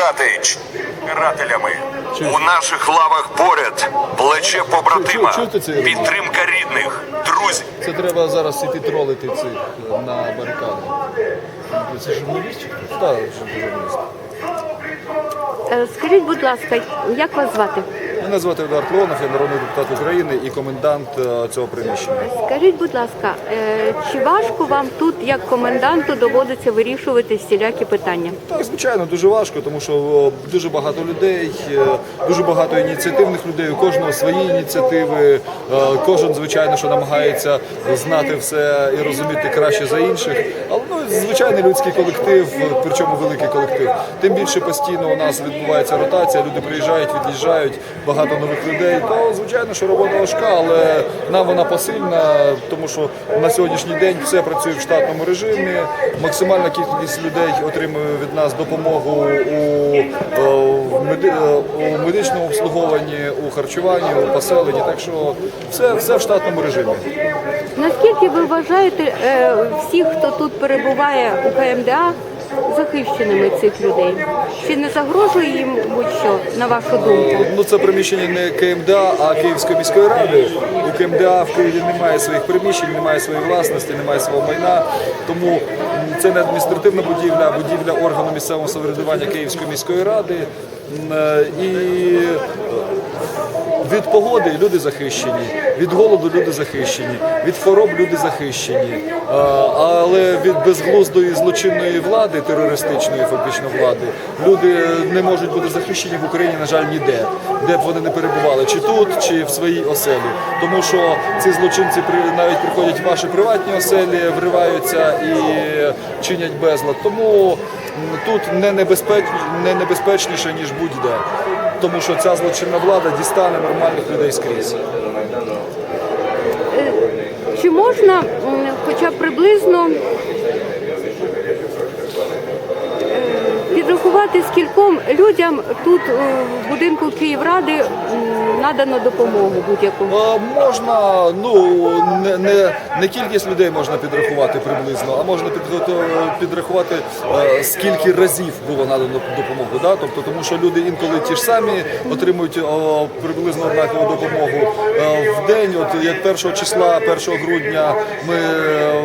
Ратич карателями. У наших лавах поряд плече побратима, підтримка рідних, друзів. Це треба зараз іти тролити цих е, на барикади. Це журналіст? Так, журналіст. Е, Скажіть, будь ласка, як вас звати? Мене звати Едуард Леонов, я народний депутат України і комендант е, цього приміщення. Скажіть, будь ласка, чи важко вам тут, як коменданту, доводиться вирішувати всілякі питання? Так, звичайно, дуже важко, тому що дуже багато людей, е, дуже багато ініціативних людей, у кожного свої ініціативи. Е, Кожен, звичайно, що намагається знати все і розуміти краще за інших. Але ну, звичайний людський колектив, е, причому великий колектив. Тим більше постійно у нас відбувається ротація, люди приїжджають, від'їжджають, багато нових людей. То звичайно, що робота важка, але нам вона посильна, тому що на сьогоднішній день все працює в штатному режимі. Максимальна кількість людей отримує від нас допомогу у, е, меди- е, у медичному обслуговуванні, у харчуванні, у поселенні. Так що все, все в штатному режимі. Наскільки ви вважаєте е, всіх, хто тут перебуває у КМДА, захищеними цих людей? Чи не загрожує їм будь-що, на вашу думку? Ну це приміщення не КМДА, а Київської міської ради. У КМДА в Києві немає своїх приміщень, немає своєї власності, немає свого майна. Тому це не адміністративна будівля, а будівля органу місцевого самоврядування Київської міської ради. Е, І від погоди люди захищені, від голоду люди захищені, від хвороб люди захищені. Але від безглуздої злочинної влади, терористичної фактично влади, люди не можуть бути захищені в Україні, на жаль, ніде, де б вони не перебували, чи тут, чи в своїй оселі. Тому що ці злочинці навіть приходять в ваші приватні оселі, вриваються і чинять безлад. Тому тут не небезпечніше, ніж будь-де. Тому що ця злочинна влада дістане нормальних людей скрізь. Чи можна хоча б приблизно е, підрахувати, скільком людям тут е, в будинку Київради надано допомогу будь-яку? Можна, ну не, не, не кількість людей можна підрахувати приблизно, а можна підрахувати е, скільки разів було надано допомогу. Да? Тобто, тому що люди інколи ті ж самі отримують о, приблизно однакову допомогу Е, в день. От як 1 числа, 1 грудня ми е,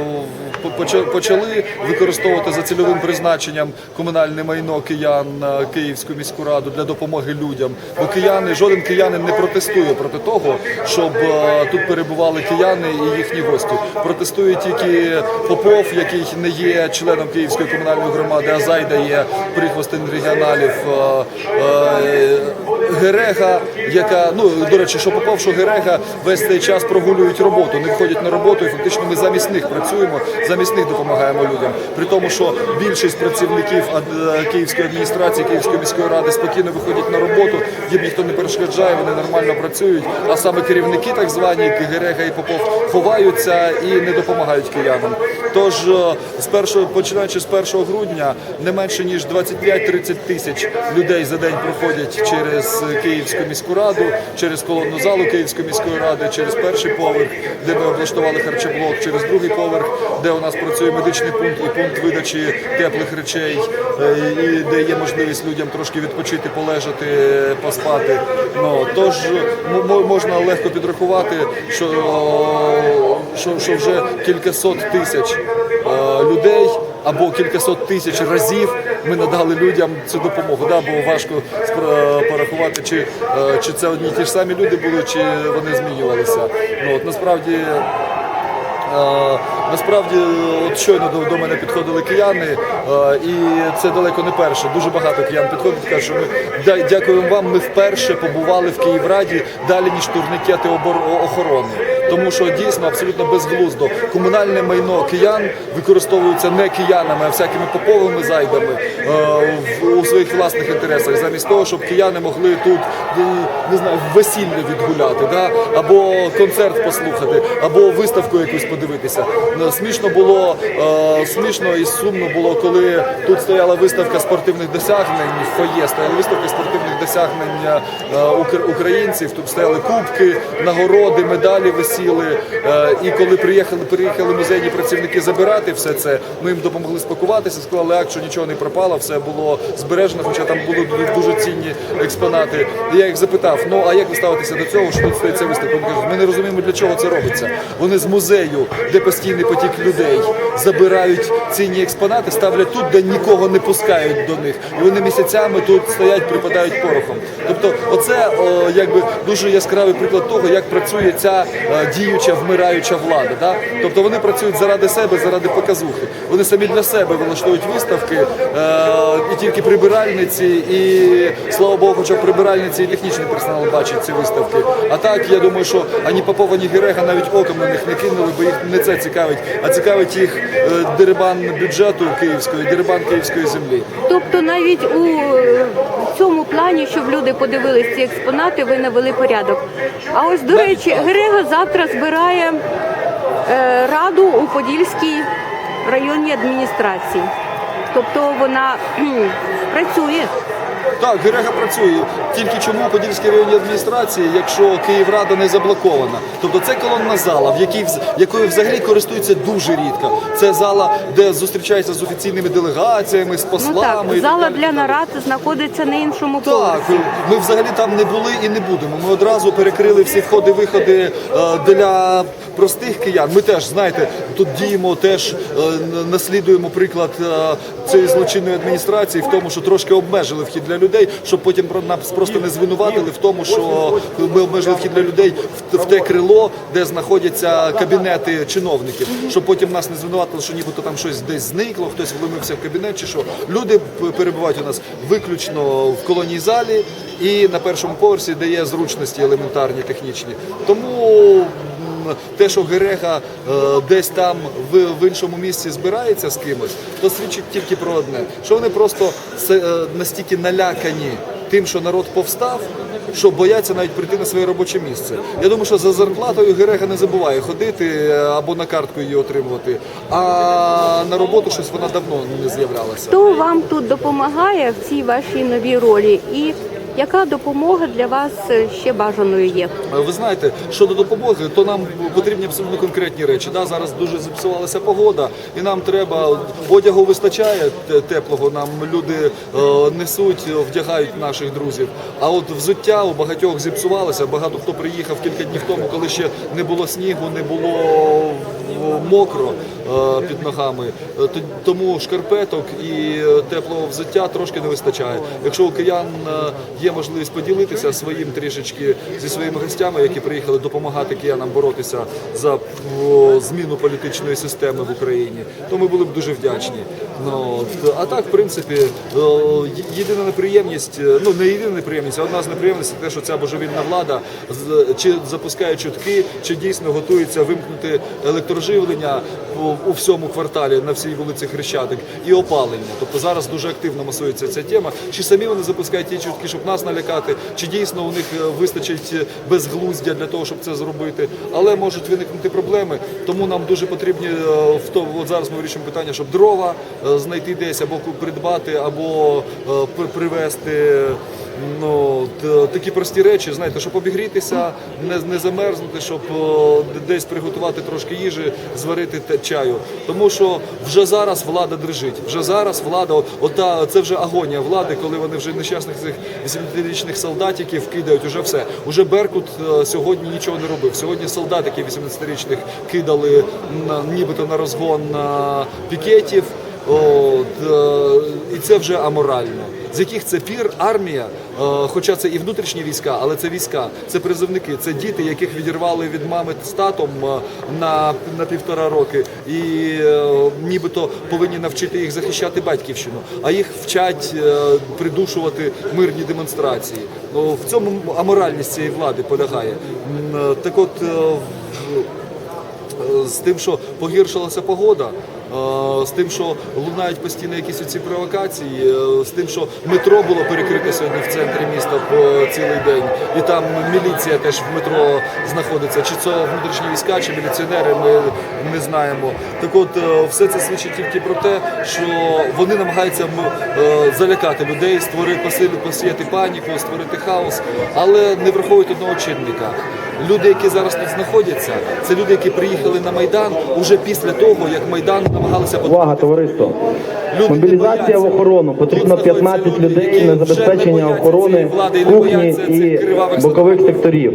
почали використовувати за цільовим призначенням комунальне майно киян Київську міську раду для допомоги людям. Бо кияни, жоден киянин не протестує проти того, щоб е, тут перебували кияни і їхні гості. Протестує тільки Попов, який не є членом Київської комунальної громади, а зайда є прихвостень регіоналів. Е, е, Герега, яка ну до речі, що Попов, що Герега весь цей час прогулюють роботу, не входять на роботу, і фактично ми замість них працюємо, замість них допомагаємо людям. При тому, що більшість працівників е, Київської адміністрації, Київської міської ради спокійно виходять на роботу, їм ніхто не перешкоджає, вони нормально працюють. А саме керівники, так звані Герега і Попов, ховаються і не допомагають киянам. Тож е, з першого, починаючи з 1 грудня, не менше ніж 25-30 тисяч людей за день проходять через Київську міську раду, через колонну залу Київської міської ради, через перший поверх, де ми облаштували харчоблок, через другий поверх, де у нас працює медичний пункт і пункт видачі теплих речей, е, і де є можливість людям трошки відпочити, полежати, поспати. Ну тож можна легко підрахувати, що, що, що вже кількасот тисяч е, людей або кількасот тисяч разів ми надали людям цю допомогу. Да, бо важко порахувати, чи, е, чи це одні ті ж самі люди були, чи вони змінювалися. Ну, от, насправді. Насправді, от щойно до, до мене підходили кияни, е, і це далеко не перше. Дуже багато киян підходять і кажуть, що ми «Дя- дякуємо вам. Ми вперше побували в Київраді далі ніж турникети обор- охорони. Тому що дійсно абсолютно безглуздо комунальне майно киян використовується не киянами, а всякими поповими зайдами е, в- у своїх власних інтересах, замість того, щоб кияни могли тут е, не знаю весілля відгуляти, да? або концерт послухати, або виставку якусь подивитися. Е, смішно було е, смішно і сумно було, коли тут стояла виставка спортивних досягнень в фоє, стояла виставка спортивних досягнень е, укр- українців. Тут стояли кубки, нагороди, медалі висіли. І коли приїхали, приїхали музейні працівники забирати все це, ми їм допомогли спакуватися, склали акт, що нічого не пропало, все було збережено, хоча там були дуже цінні експонати. І я їх запитав: ну а як ви ставитеся до цього, що тут стоїть ця виставка? Ми не розуміємо, для чого це робиться. Вони з музею, де постійний потік людей, забирають цінні експонати, ставлять тут, де нікого не пускають до них. І вони місяцями тут стоять, припадають порохом. Тобто, оце о, якби дуже яскравий приклад того, як працює ця е, діюча, вмираюча влада. Да? Тобто вони працюють заради себе, заради показухи. Вони самі для себе влаштують виставки, е, і тільки прибиральниці, і слава Богу, хоча прибиральниці і технічний персонал бачать ці виставки. А так я думаю, що ані Попова, ні Герега навіть оком на них не кинули, бо їх не це цікавить, а цікавить їх е, дерибан бюджету київської, дерибан київської землі. Тобто навіть у е, цьому плані, щоб люди подивились ці експонати, ви навели порядок. А ось, до речі, Грего завтра збирає е, раду у Подільській районній адміністрації. Тобто вона працює. Так, Герега працює. Тільки чому у Подільській районній адміністрації, якщо Київрада не заблокована? Тобто це колонна зала, в якій якою взагалі користуються дуже рідко. Це зала, де зустрічаються з офіційними делегаціями, з Ну послами. і так зала для нарад знаходиться на іншому Так, ми взагалі там не були і не будемо. Ми одразу перекрили всі входи-виходи е, для простих киян. Ми теж, знаєте, тут діємо, теж е, наслідуємо приклад е, цієї злочинної адміністрації в тому, що трошки обмежили вхід для людей, щоб потім нас просто не звинуватили в тому, що ми обмежили вхід для людей в, те крило, де знаходяться кабінети чиновників, щоб потім нас не звинуватили, що нібито там щось десь зникло, хтось вломився в кабінет чи що. Люди перебувають у нас виключно в колоній залі і на першому поверсі, де є зручності елементарні технічні. Тому те, що Герега е, десь там в, іншому місці збирається з кимось, то свідчить тільки про одне: що вони просто е, настільки налякані тим, що народ повстав. Що бояться навіть прийти на своє робоче місце. Я думаю, що за зарплатою Герега не забуває ходити е, або на картку її отримувати. А на роботу щось вона давно не з'являлася. Хто вам тут допомагає в цій вашій новій ролі? І яка допомога для вас е, ще бажаною є? Ви знаєте, щодо допомоги, то нам потрібні абсолютно конкретні речі. Да, зараз дуже зіпсувалася погода, і нам треба одягу вистачає теплого. Нам люди е, несуть, вдягають наших друзів. А от взуття у багатьох зіпсувалося. Багато хто приїхав кілька днів тому, коли ще не було снігу, не було е, мокро е, під ногами. Е, Тому шкарпеток і е, теплого взуття трошки не вистачає. Якщо у киян є можливість поділитися своїм трішечки зі своїми гостями, які приїхали допомагати киянам боротися за зміну політичної системи в Україні, то ми були б дуже вдячні. Ну, а так, в принципі, єдина неприємність, ну не єдина неприємність, а одна з неприємностей те, що ця божевільна влада чи запускає чутки, чи дійсно готується вимкнути електроживлення у, всьому кварталі на всій вулиці Хрещатик і опалення. Тобто зараз дуже активно масується ця тема. Чи самі вони запускають ті чутки, щоб нас налякати, чи дійсно у них е, вистачить е, безглуздя для того, щоб це зробити. Але можуть виникнути проблеми, тому нам дуже потрібні е, в то, от зараз ми вирішуємо питання, щоб дрова знайти десь або придбати, або привезти. Ну, такі прості речі, знаєте, щоб обігрітися, не, не замерзнути, щоб десь приготувати трошки їжі, зварити чаю. Тому що вже зараз влада дрижить. Вже зараз влада, ота, це вже агонія влади, коли вони вже нещасних цих 80-річних солдатиків кидають. Уже все. Уже Беркут е, сьогодні нічого не робив. Сьогодні солдатики 80-річних кидали на, нібито на розгон на пікетів. От, е, і це вже аморально. З яких це пір армія, е, хоча це і внутрішні війська, але це війська, це призовники, це діти, яких відірвали від мами з татом е, на, на півтора роки, і нібито повинні навчити їх захищати батьківщину, а їх вчать придушувати мирні демонстрації. Ну, в цьому аморальність цієї влади полягає. Так от. з тим, що погіршилася погода. Е, з тим, що лунають постійно якісь оці провокації, е, з тим, що метро було перекрите сьогодні в центрі міста по цілий день, і там міліція теж в метро знаходиться. Чи це внутрішні війська, чи міліціонери, ми не знаємо. Так от е, все це свідчить тільки про те, що вони намагаються залякати людей, створити посіяти паніку, створити хаос, але не враховують одного чинника. Люди, які зараз тут знаходяться, це люди, які приїхали на майдан уже після того, як майдан намагалися Увага, товариство! Мобілізація в охорону. Потрібно Тут 15 людей на забезпечення охорони кухні і бокових секторів.